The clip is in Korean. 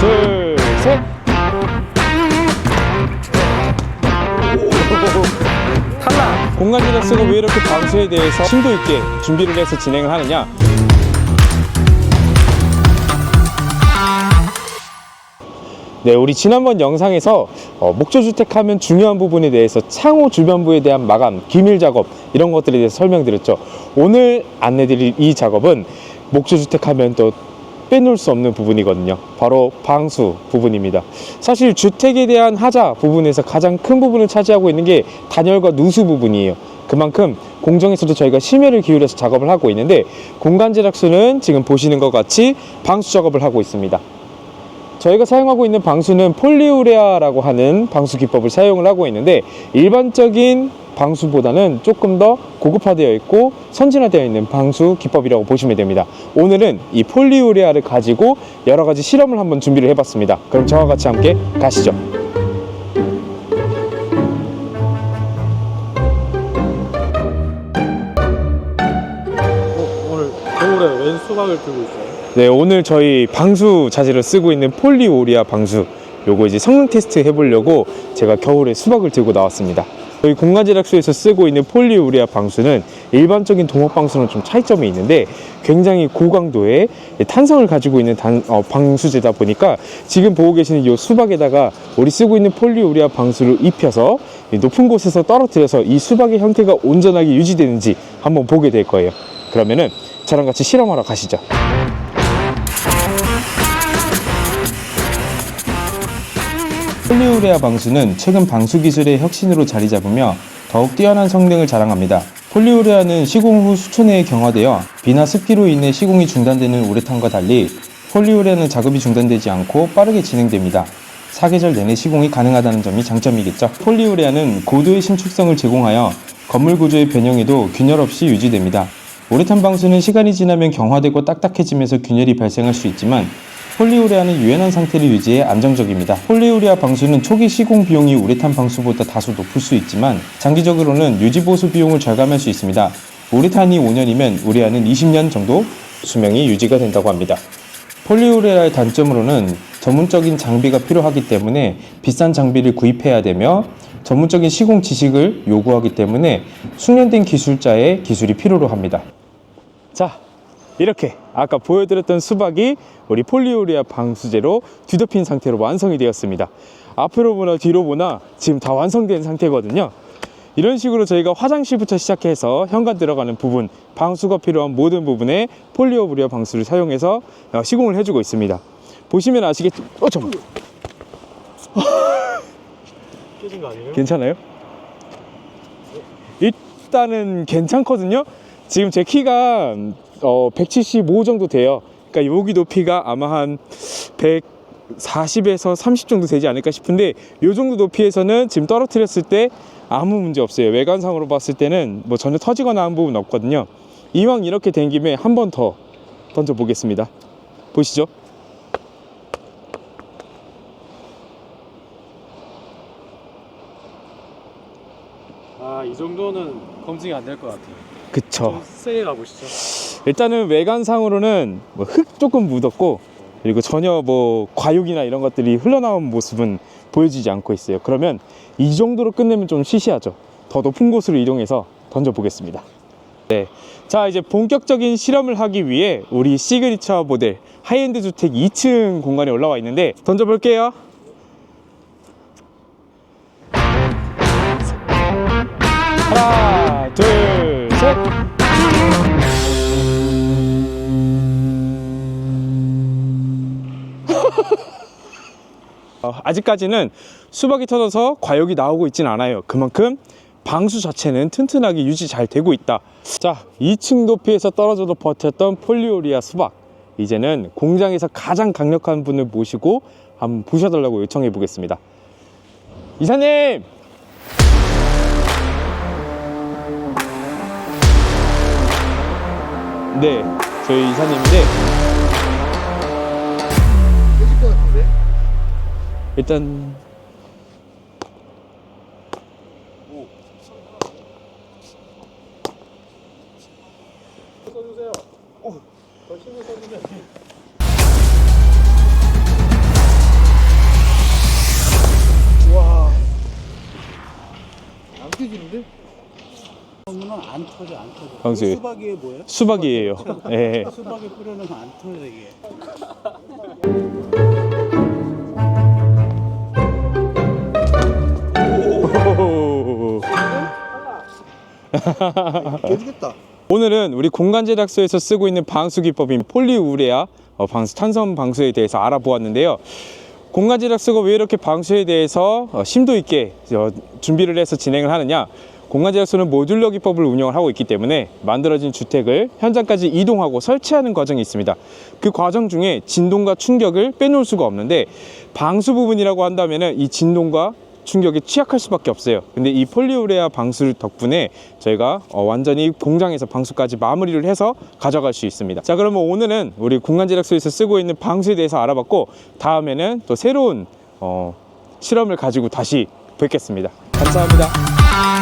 둘, 셋. 탈락! 공간지를 쓰고 왜 이렇게 방수에 대해서 심도 있게 준비를 해서 진행을 하느냐? 네, 우리 지난번 영상에서 어, 목조주택 하면 중요한 부분에 대해서 창호 주변부에 대한 마감, 기밀 작업 이런 것들에 대해서 설명드렸죠. 오늘 안내드릴 이 작업은 목조주택 하면 또 빼놓을 수 없는 부분이거든요. 바로 방수 부분입니다. 사실 주택에 대한 하자 부분에서 가장 큰 부분을 차지하고 있는 게 단열과 누수 부분이에요. 그만큼 공정에서도 저희가 심혈을 기울여서 작업을 하고 있는데 공간 제작수는 지금 보시는 것 같이 방수 작업을 하고 있습니다. 저희가 사용하고 있는 방수는 폴리우레아라고 하는 방수 기법을 사용을 하고 있는데 일반적인 방수보다는 조금 더 고급화되어 있고 선진화되어 있는 방수 기법이라고 보시면 됩니다. 오늘은 이 폴리우레아를 가지고 여러 가지 실험을 한번 준비를 해봤습니다. 그럼 저와 같이 함께 가시죠. 어, 오늘 겨울에 웬 수박을 들고 있어요? 네, 오늘 저희 방수 자재로 쓰고 있는 폴리오리아 방수 요거 이제 성능 테스트 해보려고 제가 겨울에 수박을 들고 나왔습니다. 저희 공간제작소에서 쓰고 있는 폴리우리아 방수는 일반적인 동업 방수는 좀 차이점이 있는데 굉장히 고강도의 탄성을 가지고 있는 단- 어, 방수제다 보니까 지금 보고 계시는 이 수박에다가 우리 쓰고 있는 폴리우리아 방수를 입혀서 이 높은 곳에서 떨어뜨려서 이 수박의 형태가 온전하게 유지되는지 한번 보게 될 거예요. 그러면은 저랑 같이 실험하러 가시죠. 폴리우레아 방수는 최근 방수 기술의 혁신으로 자리 잡으며 더욱 뛰어난 성능을 자랑합니다. 폴리우레아는 시공 후 수초 내에 경화되어 비나 습기로 인해 시공이 중단되는 우레탄과 달리 폴리우레아는 작업이 중단되지 않고 빠르게 진행됩니다. 사계절 내내 시공이 가능하다는 점이 장점이겠죠. 폴리우레아는 고도의 신축성을 제공하여 건물 구조의 변형에도 균열 없이 유지됩니다. 우레탄 방수는 시간이 지나면 경화되고 딱딱해지면서 균열이 발생할 수 있지만 폴리우레아는 유연한 상태를 유지해 안정적입니다. 폴리우레아 방수는 초기 시공 비용이 우레탄 방수보다 다소 높을 수 있지만 장기적으로는 유지 보수 비용을 절감할 수 있습니다. 우레탄이 5년이면 우레아는 20년 정도 수명이 유지가 된다고 합니다. 폴리우레아의 단점으로는 전문적인 장비가 필요하기 때문에 비싼 장비를 구입해야 되며 전문적인 시공 지식을 요구하기 때문에 숙련된 기술자의 기술이 필요로 합니다. 자, 이렇게 아까 보여드렸던 수박이 우리 폴리우리아 방수제로 뒤덮인 상태로 완성이 되었습니다. 앞으로 보나 뒤로 보나 지금 다 완성된 상태거든요. 이런 식으로 저희가 화장실부터 시작해서 현관 들어가는 부분, 방수가 필요한 모든 부분에 폴리오브리아 방수를 사용해서 어, 시공을 해주고 있습니다. 보시면 아시겠죠? 어, 잠깐 깨진 거 아니에요? 괜찮아요? 일단은 괜찮거든요. 지금 제 키가 어, 175 정도 돼요. 그러니까 여기 높이가 아마 한 140에서 30 정도 되지 않을까 싶은데 이 정도 높이에서는 지금 떨어뜨렸을 때 아무 문제 없어요. 외관상으로 봤을 때는 뭐 전혀 터지거나 한 부분 없거든요. 이왕 이렇게 된 김에 한 번 더 던져 보겠습니다. 보시죠. 아, 이 정도는 검증이 안 될 것 같아요. 그쵸. 좀 세게 가보시죠. 일단은 외관상으로는 뭐 흙 조금 묻었고 그리고 전혀 뭐 과육이나 이런 것들이 흘러나온 모습은 보여지지 않고 있어요. 그러면 이 정도로 끝내면 좀 시시하죠. 더 높은 곳으로 이동해서 던져 보겠습니다. 네. 자, 이제 본격적인 실험을 하기 위해 우리 시그니처 모델 하이엔드 주택 2층 공간에 올라와 있는데 던져 볼게요. 하나, 둘, 셋. 아직까지는 수박이 터져서 과육이 나오고 있진 않아요. 그만큼 방수 자체는 튼튼하게 유지 잘 되고 있다. 자, 2층 높이에서 떨어져도 버텼던 폴리오리아 수박. 이제는 공장에서 가장 강력한 분을 모시고 한번 보셔달라고 요청해 보겠습니다. 이사님! 네, 저희 이사님인데 일단 안 튀기는데? 형은 안 터져 안 터져. 방수. 수박이 뭐예요? 수박이에요. 예. 수박에 뿌려놓으면 안 터져 이게. 깨지겠다. 오늘은 우리 공간 제작소에서 쓰고 있는 방수 기법인 폴리우레아 어, 방수 탄성 방수에 대해서 알아보았는데요. 공간 제작소가 왜 이렇게 방수에 대해서 어, 심도 있게 어, 준비를 해서 진행을 하느냐? 공간 제작소는 모듈러 기법을 운영을 하고 있기 때문에 만들어진 주택을 현장까지 이동하고 설치하는 과정이 있습니다. 그 과정 중에 진동과 충격을 빼놓을 수가 없는데 방수 부분이라고 한다면은 이 진동과 충격에 취약할 수밖에 없어요. 근데 이 폴리우레아 방수 덕분에 저희가 어, 완전히 공장에서 방수까지 마무리를 해서 가져갈 수 있습니다. 자, 그러면 오늘은 우리 공간제작소에서 쓰고 있는 방수에 대해서 알아봤고 다음에는 또 새로운 어, 실험을 가지고 다시 뵙겠습니다. 감사합니다.